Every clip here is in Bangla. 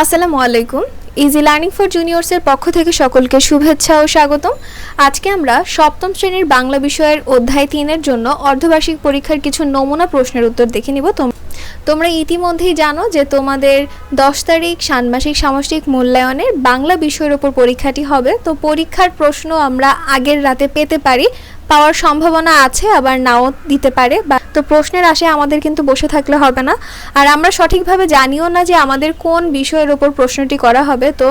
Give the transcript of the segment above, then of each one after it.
আসসালামু আলাইকুম। ইজি লার্নিং ফর জুনিয়র্সের পক্ষ থেকে সকলকে শুভেচ্ছা ও স্বাগতম। আজকে আমরা সপ্তম শ্রেণির বাংলা বিষয়ের অধ্যায় তিনের জন্য অর্ধবার্ষিক পরীক্ষার কিছু নমুনা প্রশ্নের উত্তর দেখে নিব। তোমরা ইতিমধ্যেই জানো যে তোমাদের দশ তারিখ ষান্মাসিক সামষ্টিক মূল্যায়নের বাংলা বিষয়ের ওপর পরীক্ষাটি হবে। তো পরীক্ষার প্রশ্ন আমরা আগের রাতে পেতে পারি। পাওয়ার সম্ভাবনা আছে, আবার নাও দিতে পারে বা তো প্রশ্নের আশায় আমাদের কিন্তু বসে থাকলে হবে না। আর আমরা সঠিকভাবে জানিও না যে আমাদের কোন বিষয়ের ওপর প্রশ্নটি করা হবে। তো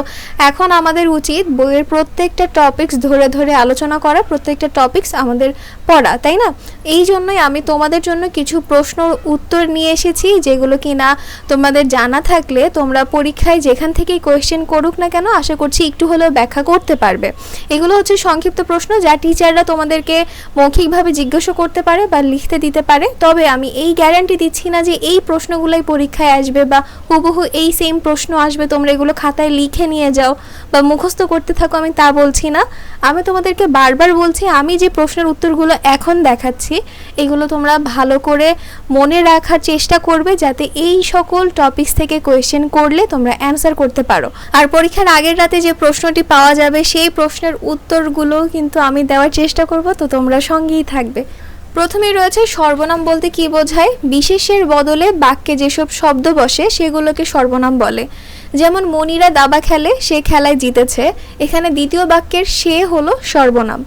এখন আমাদের উচিত বইয়ের প্রত্যেকটা টপিকস ধরে ধরে আলোচনা করা, প্রত্যেকটা টপিকস আমাদের পড়া, তাই না? এই জন্যই আমি তোমাদের জন্য কিছু প্রশ্ন উত্তর নিয়ে এসেছি, যেগুলো কি না তোমাদের জানা থাকলে তোমরা পরীক্ষায় যেখান থেকেই কোয়েশ্চেন করুক না কেন, আশা করছি একটু হলেও ব্যাখ্যা করতে পারবে। এগুলো হচ্ছে সংক্ষিপ্ত প্রশ্ন যা টিচাররা তোমাদেরকে মৌখিকভাবে জিজ্ঞাসা করতে পারে বা লিখতে দিতে পারে, তবে আমি এই গ্যারান্টি দিচ্ছি না যে এই প্রশ্নগুলোই পরীক্ষায় আসবে বা হুবহু এই সেম প্রশ্ন আসবে, তোমরা এগুলো খাতায় লিখে নিয়ে যাও বা মুখস্থ করতে থাকো, আমি তা বলছি না। আমি তোমাদেরকে বারবার বলছি, আমি যে প্রশ্নের উত্তরগুলো এখন দেখাচ্ছি, এগুলো তোমরা ভালো করে মনে রাখার চেষ্টা করবে যাতে এই সকল টপিকস থেকে কোয়েশ্চেন করলে তোমরা অ্যান্সার করতে পারো। আর পরীক্ষার আগের রাতে যে প্রশ্নটি পাওয়া যাবে, সেই প্রশ্নের উত্তরগুলো কিন্তু আমি দেওয়ার চেষ্টা করব। তো তোমরা সঙ্গেই থাকবে। প্রথমে রয়েছে সর্বনাম বলতে কি বোঝায়? বিশেষের বদলে বাক্যে যেসব শব্দ বসে, সেগুলোকে সর্বনাম বলে। যেমন মনিরা দাবা খেলে, সে খেলায় জিতেছে। এখানে দ্বিতীয় বাক্যের সে হলো সর্বনাম।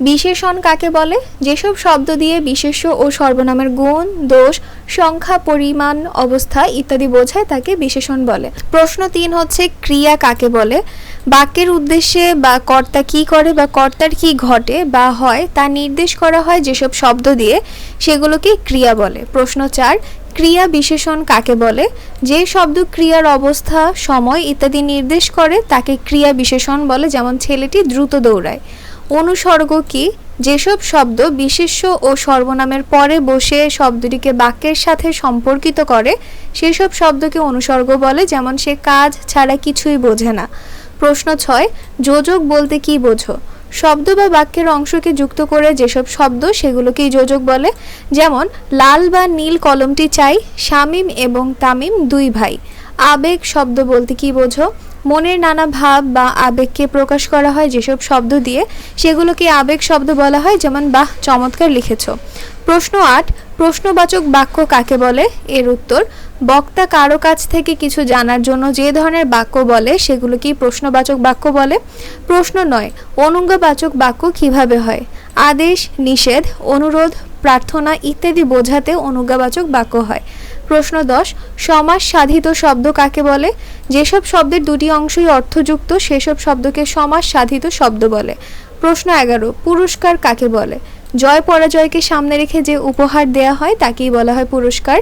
বিশেষণ কাকে বলে? যেসব শব্দ দিয়ে বিশেষ্য ও সর্বনামের গুণ, দোষ, সংখ্যা, পরিমাণ, অবস্থা ইত্যাদি বোঝায় তাকে বিশেষণ বলে। প্রশ্ন তিন হচ্ছে, ক্রিয়া কাকে বলে? বাক্যের উদ্দেশ্যে বা কর্তা কি করে বা কর্তার কি ঘটে বা হয় তা নির্দেশ করা হয় যেসব শব্দ দিয়ে সেগুলোকে ক্রিয়া বলে। প্রশ্ন চার, ক্রিয়া বিশেষণ কাকে বলে? যে শব্দ ক্রিয়ার অবস্থা, সময় ইত্যাদি নির্দেশ করে তাকে ক্রিয়া বিশেষণ বলে, যেমন ছেলেটি দ্রুত দৌড়ায়। অনুসর্গ কি? যেসব শব্দ বিশেষ্য ও সর্বনামের পরে বসে শব্দটিকে বাক্যের সাথে সম্পর্কিত করে, সেসব শব্দকে অনুসর্গ বলে, যেমন সে কাজ ছাড়া কিছুই বোঝে না। প্রশ্ন ছয়, যোজক বলতে কি বোঝো? শব্দ বা বাক্যের অংশকে যুক্ত করে যেসব শব্দ, সেগুলোকেই যোজক বলে। যেমন, লাল বা নীল কলমটি চাই, শামিম এবং তামিম দুই ভাই। আবেগ শব্দ বলতে কি বোঝো? মনের নানা ভাব বা আবেগকে প্রকাশ করা হয় যেসব শব্দ দিয়ে সেগুলোকে আবেগ শব্দ বলা হয়, যেমন, বাহ, চমৎকার লিখেছ। প্রশ্ন আট, প্রশ্নবাচক বাক্য কাকে বলে? এর উত্তর, বক্তা কারও কাছ থেকে কিছু জানার জন্য যে ধরনের বাক্য বলে সেগুলোকেই প্রশ্নবাচক বাক্য বলে? প্রশ্ন নয়, অনুজ্ঞাবাচক বাক্য কীভাবে হয়? আদেশ, নিষেধ, অনুরোধ, প্রার্থনা ইত্যাদি বোঝাতে অনুজ্ঞাবাচক বাক্য হয়। প্রশ্ন দশ সমাস সাধিত শব্দ কাকে বলে? যেসব শব্দের দুটি অংশই অর্থযুক্ত, সেসব শব্দকে সমাস সাধিত শব্দ বলে। প্রশ্ন এগারো, পুরস্কার কাকে বলে? জয় পরাজয়কে সামনে রেখে যে উপহার দেয়া হয়, তাকেই বলা হয় পুরস্কার।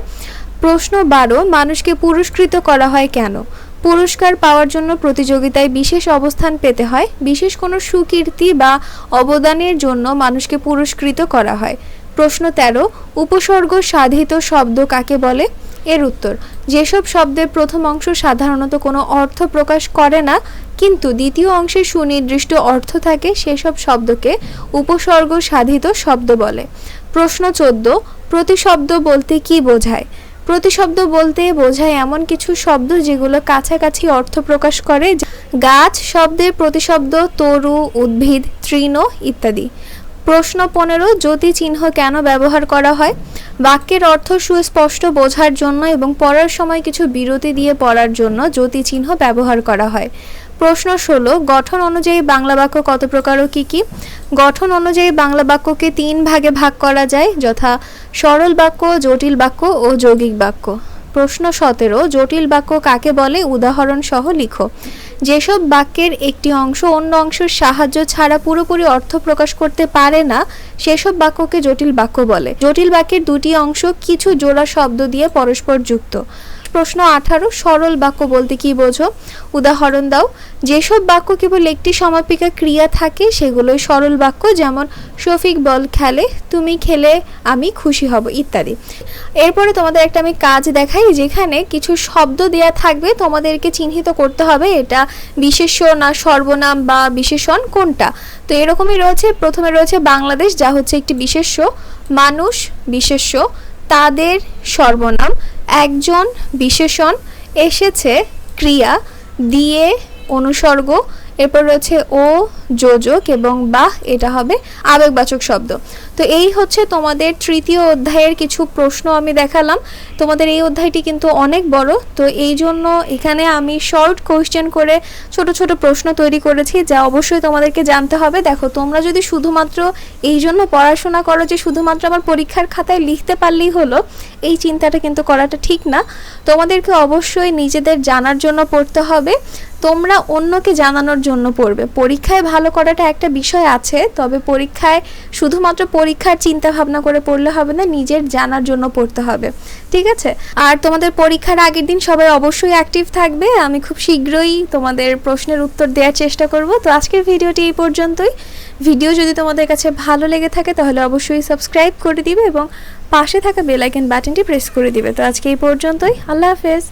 প্রশ্ন বারো, মানুষকে পুরস্কৃত করা হয় কেন? পুরস্কার পাওয়ার জন্য প্রতিযোগিতায় বিশেষ অবস্থান পেতে হয়। বিশেষ কোনো সুকীর্তি বা অবদানের জন্য মানুষকে পুরস্কৃত করা হয়। প্রশ্ন তেরো, উপসর্গ সাধিত শব্দ কাকে বলে? এর উত্তর, যেসব শব্দের প্রথম অংশ সাধারণত কোনো অর্থ প্রকাশ করে না, কিন্তু দ্বিতীয় অংশে সুনির্দিষ্ট অর্থ থাকে, সেসব শব্দকে উপসর্গ সাধিত শব্দ বলে। প্রশ্ন চোদ্দ, প্রতিশব্দ বলতে কি বোঝায়? প্রতিশব্দ বলতে বোঝায় এমন কিছু শব্দ যেগুলো কাছাকাছি অর্থ প্রকাশ করে গাছ, শব্দের প্রতিশব্দ, তরু, উদ্ভিদ, তৃণ ইত্যাদি। প্রশ্ন পনেরো জ্যোতি চিহ্ন কেন ব্যবহার করা হয়? বাক্যের অর্থ সুস্পষ্ট বোঝার জন্য এবং পড়ার সময় কিছু বিরতি দিয়ে পড়ার জন্য জ্যোতি চিহ্ন ব্যবহার করা হয়। প্রশ্ন ষোলো, গঠন অনুযায়ী বাংলা বাক্য কত প্রকার ও কী কী? গঠন অনুযায়ী বাংলা বাক্যকে তিন ভাগে ভাগ করা যায়, যথা সরল বাক্য, জটিল বাক্য ও যৌগিক বাক্য। প্রশ্ন সতেরো, জটিল বাক্য কাকে বলে? উদাহরণ সহ লিখো। যেসব বাক্যের একটি অংশ অন্য অংশের সাহায্য ছাড়া পুরোপুরি অর্থ প্রকাশ করতে পারে না, সেসব বাক্যকে জটিল বাক্য বলে। জটিল বাক্যের দুটি অংশ কিছু জোড়া শব্দ দিয়ে পরস্পর যুক্ত। প্রশ্ন আঠারো, সরল বাক্য বলতে কি বোঝো? উদাহরণ দাও, যেসব বাক্য কেবল একটি সমাপিকা ক্রিয়া থাকে, সেগুলোই সরল বাক্য, যেমন শফিক বল খেলে, তুমি খেলে আমি খুশি হব, ইত্যাদি। এরপরে তোমাদের একটা আমি কাজ দেখাই, যেখানে কিছু শব্দ দেয়া থাকবে, তোমাদেরকে চিহ্নিত করতে হবে এটা বিশেষ্য না সর্বনাম বা বিশেষণ কোনটা। তো এরকমই রয়েছে, প্রথমে রয়েছে বাংলাদেশ, যা হচ্ছে একটি বিশেষ্য, মানুষ বিশেষ্য, তাদের সর্বনাম। একজন বিশেষণ এসেছে ক্রিয়া দিয়ে অনুসর্গ এরপর রয়েছে ও, যোজক এবং বাহ, এটা হবে আবেগবাচক শব্দ। তো এই হচ্ছে তোমাদের তৃতীয় অধ্যায়ের কিছু প্রশ্ন আমি দেখালাম। তোমাদের এই অধ্যায়টি কিন্তু অনেক বড়। তো এই জন্য এখানে আমি শর্ট কোয়েশ্চেন করে ছোট ছোট প্রশ্ন তৈরি করেছি, যা অবশ্যই তোমাদেরকে জানতে হবে। দেখো, তোমরা যদি শুধুমাত্র এই জন্য পড়াশোনা করো যে শুধুমাত্র আমার পরীক্ষার খাতায় লিখতে পারলেই হলো, এই চিন্তাটা কিন্তু করাটা ঠিক না। তোমাদেরকে অবশ্যই নিজেদের জানার জন্য পড়তে হবে। তোমরা অন্যকে জানানোর জন্য পড়বে। পরীক্ষায় ভালো করাটা একটা বিষয় আছে, তবে পরীক্ষায় শুধুমাত্র পরীক্ষার চিন্তা ভাবনা করে পড়লে হবে না, নিজের জানার জন্য পড়তে হবে। ঠিক আছে? আর তোমাদের পরীক্ষার আগের দিন সবাই অবশ্যই অ্যাক্টিভ থাকবে। আমি খুব শীঘ্রই তোমাদের প্রশ্নের উত্তর দেওয়ার চেষ্টা করব। তো আজকের ভিডিওটি এই পর্যন্তই। ভিডিও যদি তোমাদের কাছে ভালো লেগে থাকে, তাহলে অবশ্যই সাবস্ক্রাইব করে দিবে এবং পাশে থাকা বেল আইকন বাটনটি প্রেস করে দিবে। তো আজকে এই পর্যন্তই। আল্লাহ হাফেজ।